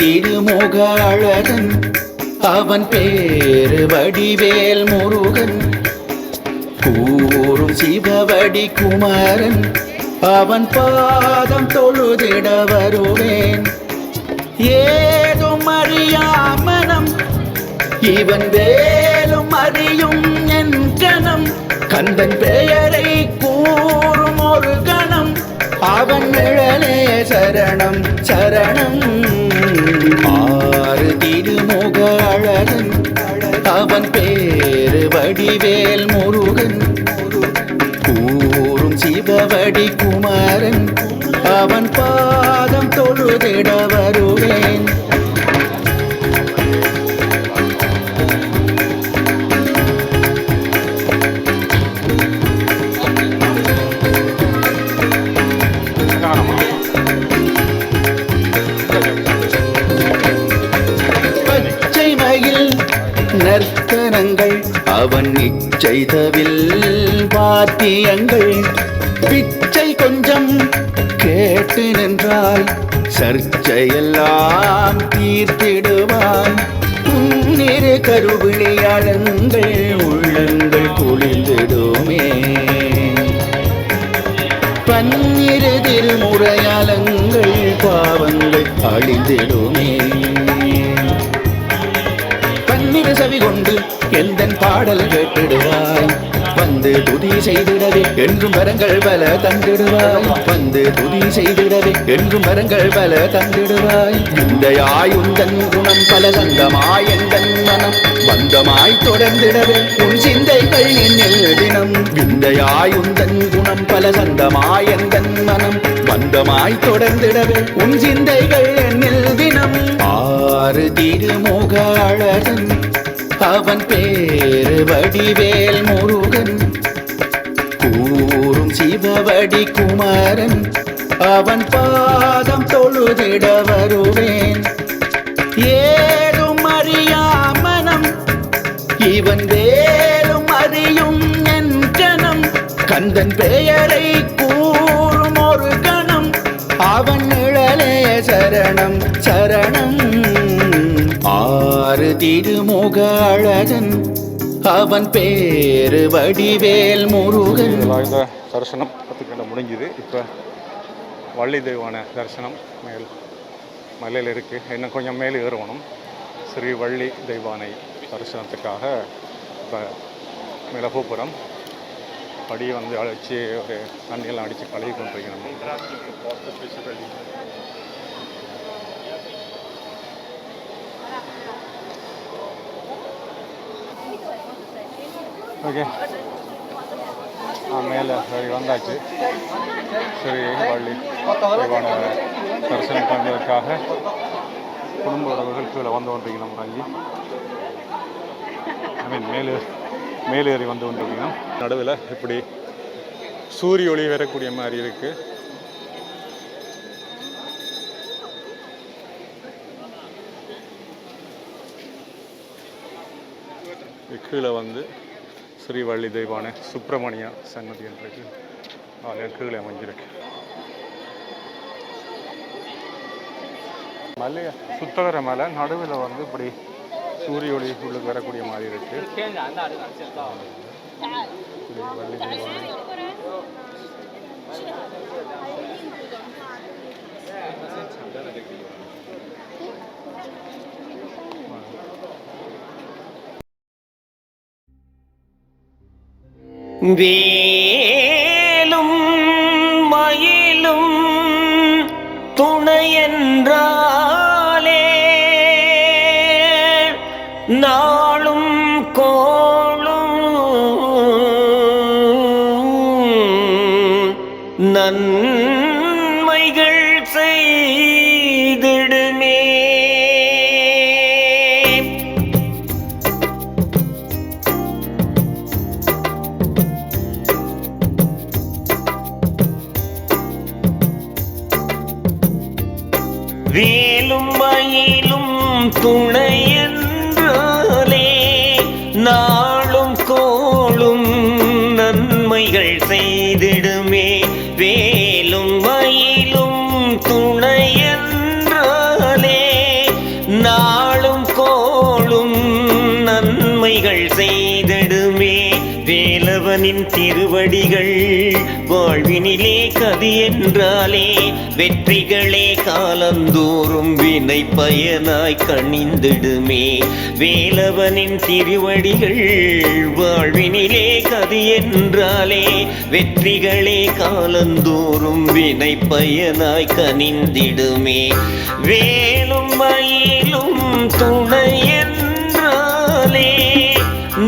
திருமுக அழகன் அவன் பேரு வடிவேல் முருகன். கூறும் சிவவடி குமாரன். அவன் பாதம் தொழுதிட வருவேன். ஏதும் அறியாமனம் இவன் வேலும் அறியும் என் கணம். கந்தன் பெயரை கூறும் ஒரு கணம் அவன் நிழலே சரணம் சரணம். ஆறு திருமுக அழகன் அவன் பேரு வடிவேல் முருகன். கூறும் சிவவடி குமாரன் அவன் பாதம் தொழுதிட அவன் இச்செய்தவில் வாத்தியங்கள். பிச்சை கொஞ்சம் கேட்டு நின்றால் சர்ச்சையெல்லாம் தீர்த்திடுவான். உன்னிரு கருவிளையாளங்கள் உள்ளங்கள் குளிர்ந்திடுமே. பன்னிரு திருமுறையாளங்கள் பாவங்கள் அழிந்திடுமே. செவி கொண்டு எந்த பாடல் கேட்டிடுவாய்? வந்து துதி செய்திடவே என்றும் வரங்கள் பல தந்திடுவாய். வந்து துதி செய்திடவே என்றும் வரங்கள் பல தந்திடுவாய். இந்த ஆயுந்தன் குணம் பல சந்தமாய் எந்தன் மனம் பந்தமாய் தொடர்ந்திடவே உன் சிந்தைகள் என்னில் தினம். இந்த ஆயுந்தன் குணம் பல சந்தமாய் எந்தன் மனம் பந்தமாய் தொடர்ந்திடவே உன் சிந்தைகள் என்னில் தினம். ஆறு திருமுக அழகன் அவன் பேரு வடிவேல் முருகன். கூறும் சிவவடி குமாரன். அவன் பாதம் தொழுதிட வருவேன். ஏதும் அறியாமனம் இவன் வேலும் அறியும் என் கணம் கந்தன் பெயரை கூறும் ஒரு கணம். அவன் திருமுக அழகன். அவன் பேரு வடிவேல் முருகன். இந்த தரிசனம் பத்துக்கிட்ட முடிஞ்சுது. இப்போ வள்ளி தெய்வான தரிசனம் மேல் மலையில் இருக்குது இன்னும் கொஞ்சம் மேலே ஏறணும். ஸ்ரீ வள்ளி தெய்வானை தரிசனத்துக்காக இப்போ மேலே பூப்புறம் படியை வந்து அழைச்சி ஒரு தண்ணியெல்லாம் அடித்து கழுவி கொண்டிருக்கணும். ஓகே ஆ மேலே சரி வந்தாச்சு சரி பள்ளி தெய்வான தரிசனம் பண்ணுறதுக்காக குடும்ப உறவுகள் கீழே வந்து கொண்டிருக்கணும் இறங்கி ஐ மீன் மேலே மேலேறி வந்து கொண்டிருக்கணும் நடுவில் இப்படி சூரிய ஒளி வரக்கூடிய மாதிரி இருக்குது கீழே வந்து ஸ்ரீவள்ளி தெய்வான சுப்பிரமணியா சன்னதி என்று ஆலயம் கீழே அமைஞ்சிருக்கு மலை சுத்தகர மலை நடுவில் வந்து இப்படி சூரிய ஒளி உள்ளுக்கு வரக்கூடிய மாதிரி இருக்கு ஸ்ரீவள்ளி தெய்வானை வேலும் மயிலும் துணையென்றாலே மயிலும் வேலவனின் திருவடிகள் வாழ்வினிலே கதி என்றாலே வெற்றிகளே காலந்தோறும் வினை பயனாய் கணிந்திடுமே வேலவனின் திருவடிகள் வாழ்வினிலே கதி என்றாலே வெற்றிகளே காலந்தோறும் வினை பயனாய் கனிந்திடுமே. வேலும் மயிலும் துணை என்றாலே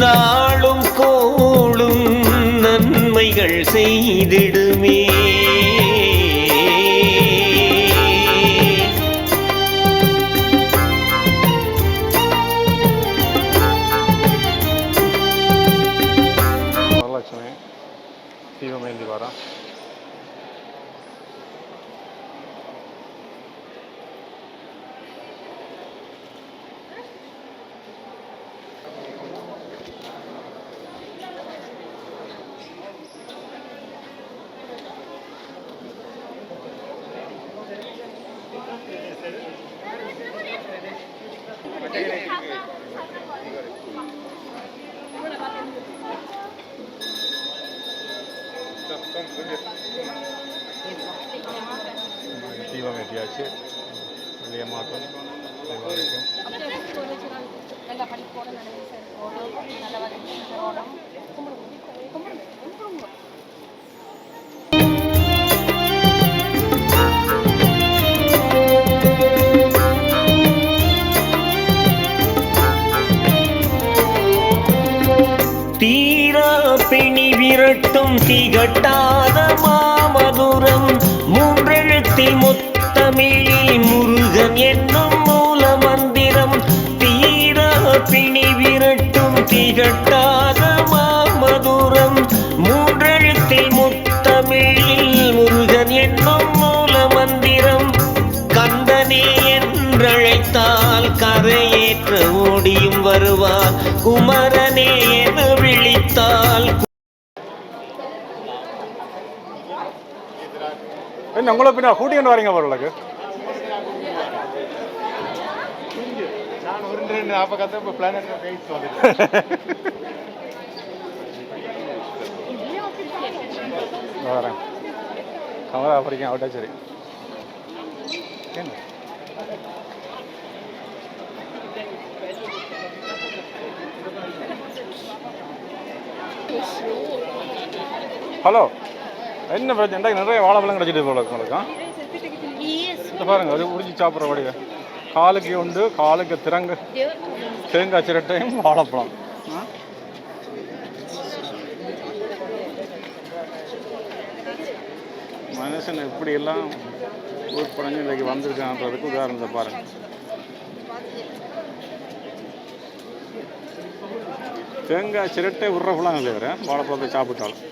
நான் செய்திடு. ஓடும் கும்பிடுங்க கும்பிடுங்க கும்பிடுங்க தீரா பிணி விரட்டும் திகட்டாத விரட்டும் மாமதுரம். மூன்றெழுத்தில் முத்தமிழில் முருகன் என்னும் மூல மந்திரம் கந்தனே என்றழைத்தால் கரையேற்ற ஓடியும் வருவார். குமரனே என விழித்தால் என்ன உங்களை பின்னா கூட்டிகிட்டு வரீங்க அவர்களுக்கு பிளானட் பேசி வந்துட்டேன் வரேன். கமலா படிக்க அவட்டா சரி. ஹலோ. என்ன பிரச்சனை? நிறைய வாழைப்பழம் கிடைச்சிட்டு போல இருக்கு உங்களுக்கு ஆ? இந்த பாருங்க அது உடிச்சு சாப்பிட்ற வடிவ. காலுக்கு உண்டு காலுக்கு திறங்க. தேங்காய் சிரட்டையும் வாழைப்பழம். ஆ? மனுஷன் எப்படியெல்லாம் உட்படைஞ்சு இன்றைக்கி வந்திருக்கான்றதுக்கு உதாரணத்தை பாருங்க. தேங்காய் சிரட்டை உருறப்பெல்லாம் இல்லை வேறு வாழைப்பழத்தை சாப்பிட்டாலும்.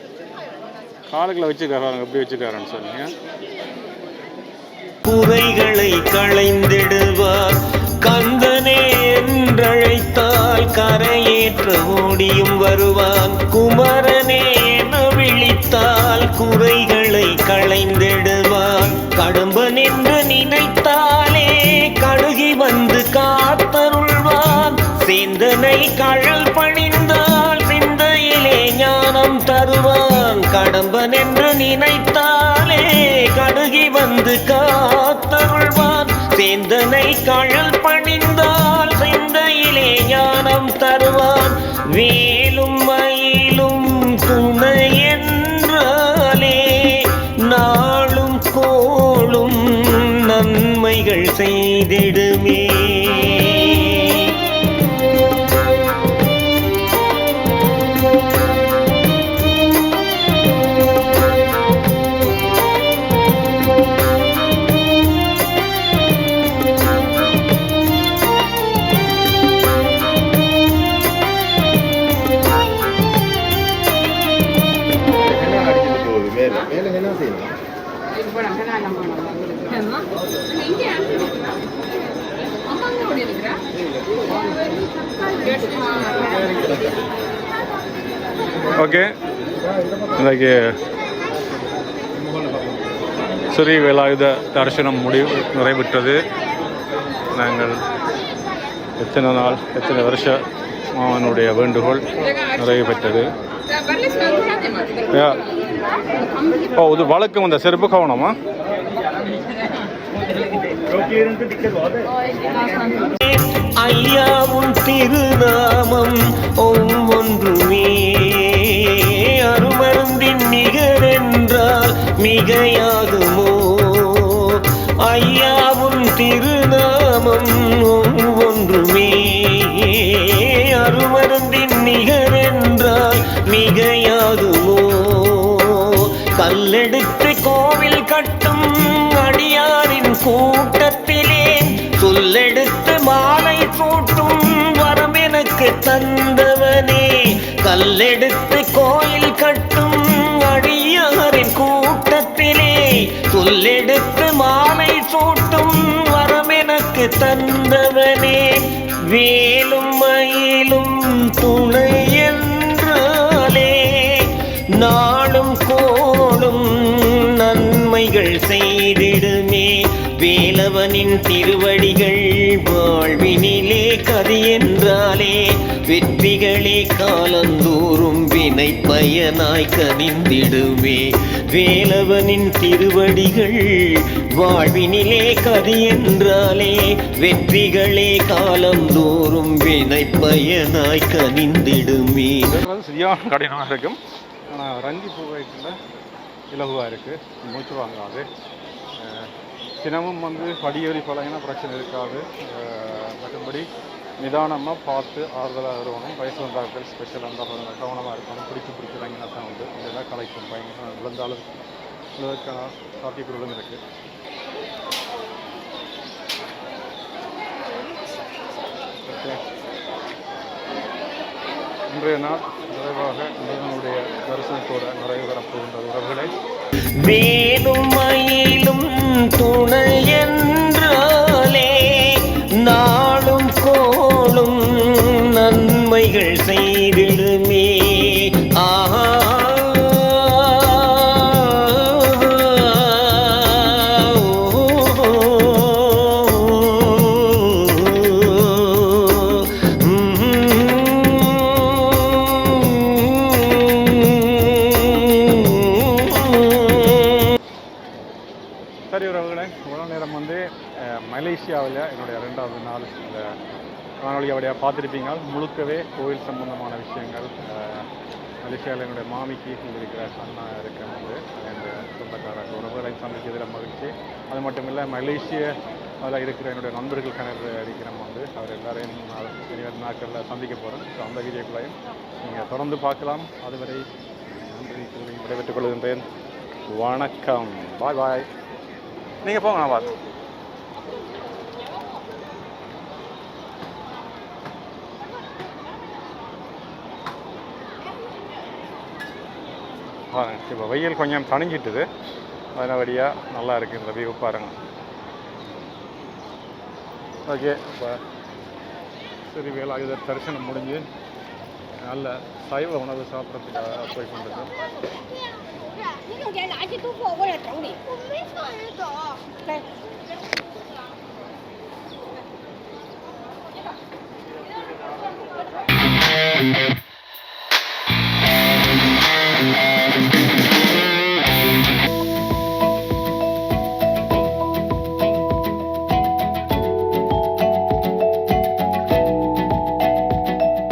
காலுக்குள்ள வச்சுக்காரு எப்படி வச்சுக்காருன்னு சொன்னீங்க குறைகளை களைந்திடுவார். கந்தனே என்றழைத்தால் கரையேற்ற ஓடியும் வருவான். குமரனே என விழித்தால் குறைகளை களைந்திடுவான். கடும்பன் என்று நினைத்தாலே கடுகி வந்து காத்தருள்வான். சேந்தனை கழல் பணிந்தால் சிந்தையிலே ஞானம் தருவான். கடம்பன் என்று நினைத்தாலே வந்து காத்தருள்வான். சேந்தனை கழல் பணிந்தால் சிந்தையிலே ஞானம் தருவான். வேலும் மயிலும் துணை என்றாலே நாளும் கோளும் நன்மைகள் செய்திடுமே. ஓகே. இன்றைக்கு ஸ்ரீ வேலாயுத தரிசனம் முடிவு நிறைவுற்றது. நாங்கள் எத்தனை நாள் எத்தனை வருஷ மாவனுடைய வேண்டுகோள் நிறைவு பெற்றது ஓ இது வழக்கம் அந்த செருப்பு கவனமா? ஐயாவும் திருநாமம் ஒவ்வொன்றுமே. அருமருந்தின் நிகரென்றால் மிகையாகுமோ? ஐயாவும் திருநாமம் கூட்டத்திலே சொல்லெடுத்து மாலை சூட்டும் வரம் எனக்கு தந்தவனே. கல்லெடுத்து கோயில் கட்டும் அடியாரின் கூட்டத்திலே சொல்லெடுத்து மாலை சூட்டும் வரம் எனக்கு தந்தவனே. வேலும் திருவடிகள் வாழ்வினிலே கதி என்றாலே வெற்றிகளே காலந்தோறும் வினை பயனாய் கனிந்திடுமே. வேலவனின் திருவடிகள் வாழ்வினிலே கதி என்றாலே வெற்றிகளே காலந்தோறும் வினை பயனாய் கனிந்திடுமே சரியான கடினமாக இருக்கும் ஆனால் ரஞ்சி பூவைக்குள்ள இலகுவாக இருக்குது மூச்சு வாங்காது. தினமும் வந்து படியேறி பழகினா பிரச்சனை இருக்காது. மற்றபடி நிதானமாக பார்த்து ஆறுதலாக இருக்கணும் வயசு வந்தாக்கள் ஸ்பெஷலாக இருந்தால் கவனமாக இருக்கணும். பிடிச்சி பிடிச்சிறாங்கன்னா தான் வந்து இதெல்லாம் கலைக்கும் பயங்கர விழுந்தாலும் விழுவதற்கான சாத்தியக்குறளும் இருக்குது இன்றைய நாள் நிறைவாக முருகனுடைய தரிசனத்தோட நிறைவு பெறப்போகின்ற உறவுகளை. வேலும் மயிலும் துணை என்றாலே நான் வந்து மலேசியாவில் என்னுடைய ரெண்டாவது நாள் இந்த காணொலி அவடைய பார்த்துருப்பீங்க. முழுக்கவே கோயில் சம்பந்தமான விஷயங்கள். மலேசியாவில் என்னுடைய மாமிக்கு இருக்கிற அண்ணா இருக்க வந்து என்ற சொந்தக்கார உறவுகளை சந்திக்கிறதுல மகிழ்ச்சி. அது மட்டும் இல்லை மலேசிய அதில் இருக்கிற என்னுடைய நண்பர்கள் கணக்கு அடிக்கிறோம் வந்து அவர் எல்லாரையும் நான் நாட்களில் சந்திக்க போகிறேன் ஸோ அந்த வீடியோக்களையும் நீங்கள் தொடர்ந்து பார்க்கலாம். அதுவரை நன்றி கூறி விடைபெற்றுக் கொள்கின்றேன். வணக்கம். பாய் பாய். நீங்கள் போங்க நான் பார்த்து பாருங்கள் இப்போ வெயில் கொஞ்சம் தணிஞ்சிட்டுது. அதனால் வழியாக நல்லா இருக்குது இந்த வியூ பாருங்கள் ஓகே இப்போ சரி வேலாயுத தரிசனம் முடிஞ்சு நல்ல சைவ உணவு சாப்பிட்றதுக்காக போய் கொண்டிருக்கோம்